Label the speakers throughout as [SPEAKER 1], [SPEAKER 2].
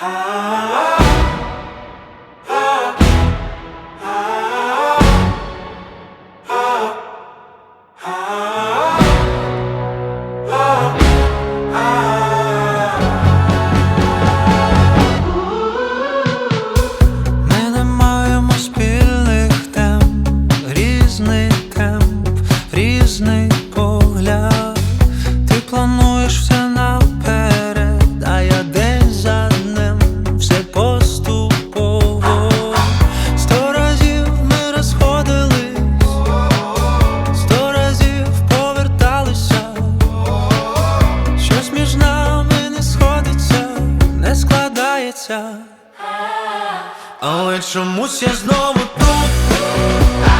[SPEAKER 1] Ah. втомився, але чомусь я знову тут.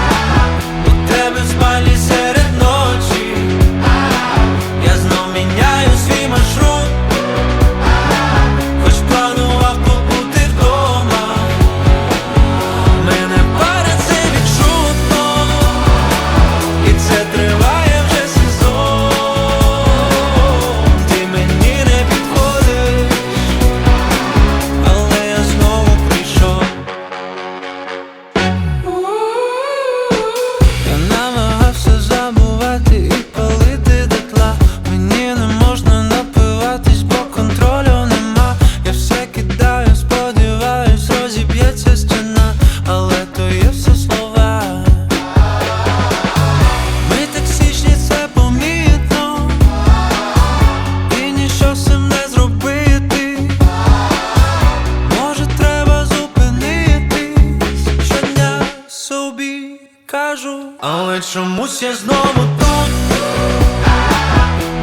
[SPEAKER 1] кажу, але чомусь я знову тут,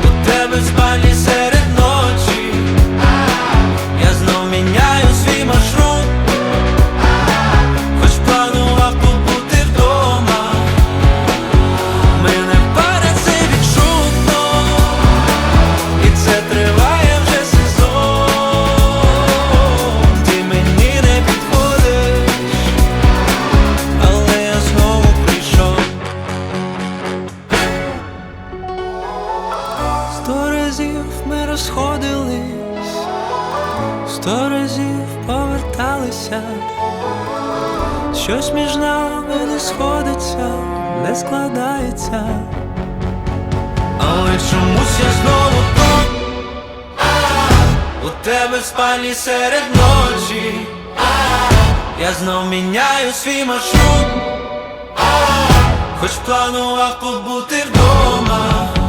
[SPEAKER 1] у тебе спальні серце разів ми розходились, сто разів поверталися, щось між нами не сходиться, не складається, але чомусь я знову тут. У тебе в спальні серед ночі, я знов міняю свій маршрут, хоч планував побути вдома.